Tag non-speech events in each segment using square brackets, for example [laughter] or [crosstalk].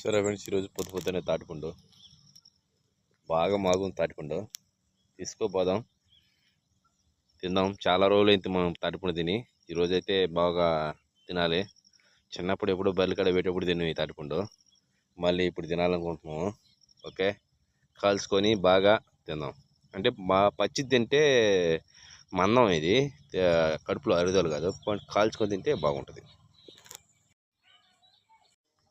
సరే ఫ్రెండ్స్ ఈరోజు పొద్దు పొద్దునే తాటిపండు. బాగా మాగుంది తాటిపండు. తీసుకోపోదాం తిందాం. చాలా రోజులు అయితే మనం తాటిపండు తిని. ఈరోజైతే అయితే బాగా తినాలి. చిన్నప్పుడు ఎప్పుడు బల్లికాడ పెట్టేప్పుడు తిన్నాం ఈ తాటిపండు. మళ్ళీ ఇప్పుడు తినాలనుకుంటున్నాము. ఓకే? కాల్చుకొని బాగా తిందాం. అంటే మా పచ్చి తింటే మందం ఇది. కడుపులో అరుదలు కాదు. కాల్చుకొని తింటే బాగుంటుంది.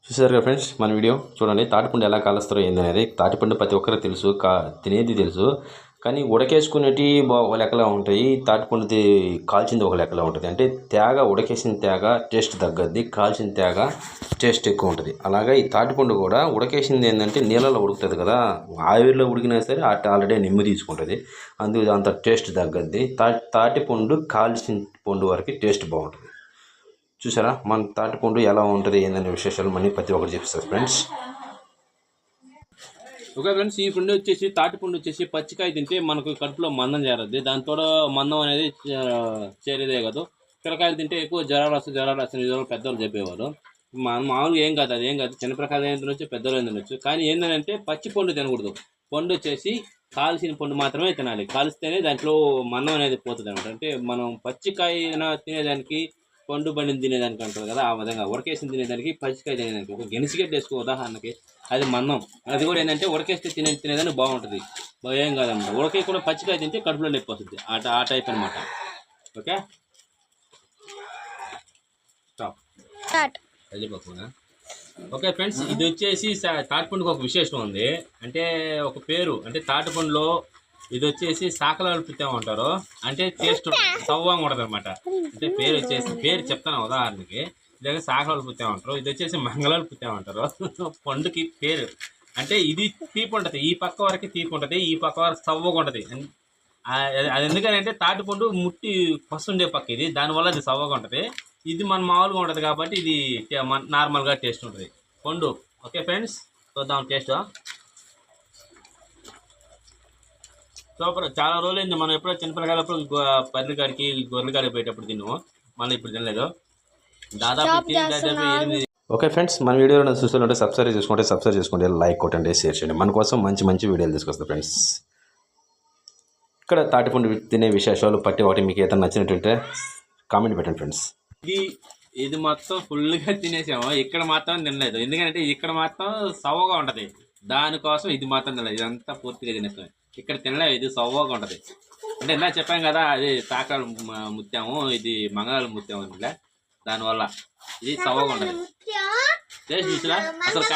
చూసారు కదా ఫ్రెండ్స్ మన వీడియో చూడండి తాటిపండు ఎలా కాలుస్తారో ఏందనేది. తాటిపండు ప్రతి ఒక్కరికి తెలుసు కా తినేది తెలుసు. కానీ ఉడకేసుకునేటి బా ఒక లెక్కలా ఉంటాయి. తాటిపండుది కాల్చింది ఒక లెక్కలా ఉంటుంది. అంటే తేగ ఉడకేసిన తేగ టేస్ట్ తగ్గద్ది కాల్చిన తేగ టేస్ట్ ఎక్కువ ఉంటుంది. అలాగే ఈ తాటిపండు కూడా ఉడకేసింది ఏంటంటే నీళ్ళలో ఉడుకుతుంది కదా. ఆవిరిలో ఉడికినా సరే అట్ ఆల్రెడీ నిమ్మ తీసుకుంటుంది. అందుకు అంత టేస్ట్ తగ్గద్ది. తా తాటిపండు కాల్చిన పండు వరకు టేస్ట్ బాగుంటుంది. చూసారా? మన తాటిపండు ఎలా ఉంటుంది ఏందనే విశేషాలు మనీ ప్రతి ఒక్కరు చెప్తారు ఫ్రెండ్స్. ఓకే ఫ్రెండ్స్ ఈ పండు వచ్చేసి తాటిపండు వచ్చేసి పచ్చికాయ తింటే మనకు కడుపులో మందం చేరద్ది. దాంతో మందం అనేది చేరేదే కాదు. పిల్లకాయలు తింటే ఎక్కువ జ్వరాలు వస్తాయి జ్వరాలు వస్తాయి ఇది పెద్దవాళ్ళు చెప్పేవారు. మామూలుగా ఏం కాదు అది ఏం కాదు. చిన్న ప్రకారం ఏం తినొచ్చు పెద్దలు తినొచ్చు. కానీ ఏంటంటే పచ్చి పండు తినకూడదు. పండు వచ్చేసి కాల్చిన పండు మాత్రమే తినాలి. కాల్స్తేనే దాంట్లో మందం అనేది పోతుంది అనమాట అంటే మనం పచ్చికాయ తినేదానికి పండు బండిని తినేదానికి అంటారు కదా ఆ విధంగా ఉడకేసిన తినేదానికి పచ్చికాయ తినేదానికి ఒక గెనిసిగడ్డ వేసుకో ఉదాహరణకి. అది మందం అది కూడా ఏంటంటే ఉడకేస్తే తినే తినేదానికి బాగుంటుంది. ఏం కాదన్నమాట ఉడకే కూడా పచ్చికాయ తింటే కడుపులో నొప్పి వస్తుంది. ఆ టైప్ అనమాట ఓకే? స్టాప్. వెళ్ళిపోతున్నా. ఓకే ఫ్రెండ్స్ ఇది వచ్చేసి తాటిపండుకి ఒక విశేషం ఉంది. అంటే ఒక పేరు అంటే తాటిపండులో ఇది వచ్చేసి సాకలాలు పుత్తాం అంటారు. అంటే టేస్ట్ సవ్వంగా ఉంటుంది అనమాట అంటే పేరు వచ్చేసి పేరు చెప్తాను ఉదాహరణకి. ఇదే సాకలాలు పుత్తాం అంటారు. ఇది వచ్చేసి మంగళాలు పుత్తాం అంటారు. [laughs] పండుకి పేరు. అంటే ఇది తీపి ఉంటుంది. ఈ పక్క వరకు తీపి ఉంటుంది. ఈ పక్క వరకు సవ్వగా ఉంటుంది. అది- ఎందుకంటే తాటిపండు ముట్టి పసుండే పక్క ఇది. దానివల్ల అది సవ్వగా ఉంటుంది. ఇది మన మామూలుగా ఉంటుంది కాబట్టి ఇది మన నార్మల్గా టేస్ట్ ఉంటుంది. పండు. Okay friends? చూద్దాం టేస్ట్? సూపర్. చాలా రోజులైంది. మనం ఎప్పుడో చిన్నపిల్లగాలప్పుడు పర్రికాడికి గొర్రెకాడికి పోయేటప్పుడు తిన్నాము. మళ్ళీ ఇప్పుడు తినలేదు. దాదాపు. ఎనిమిది ఓకే ఫ్రెండ్స్ మన వీడియో చూస్తుంటే సబ్స్క్రైబ్ చేసుకుంటే సబ్స్క్రైబ్ చేసుకోండి లైక్ కొట్టండి షేర్ చేయండి. మన కోసం మంచి మంచి వీడియోలు తీసుకొస్తాం ఫ్రెండ్స్. ఇక్కడ తాటిపండు తినే విశేషాలు పట్టి ఒకటి మీకు ఏదైనా నచ్చినట్టుంటే కామెంట్ పెట్టండి ఫ్రెండ్స్. ఇది ఇది మొత్తం ఫుల్గా తినేసాము. ఇక్కడ మాత్రం తినలేదు. ఎందుకంటే ఇక్కడ మాత్రం సవ్వగా ఉంటది. దానికోసం ఇది మాత్రం తినలేదు. ఇదంతా పూర్తిగా తినేస్తాం ఇక్కడ తినలేదు ఇది సవ్వగా ఉంటది. అంటే ఇందా చెప్పాం కదా అది తాకాలు ముత్యాము ఇది మంగళాలు ముత్యాము ఇలా దానివల్ల ఇది సవ్వగా ఉంటది. టేస్ట్ చూసినా అసలు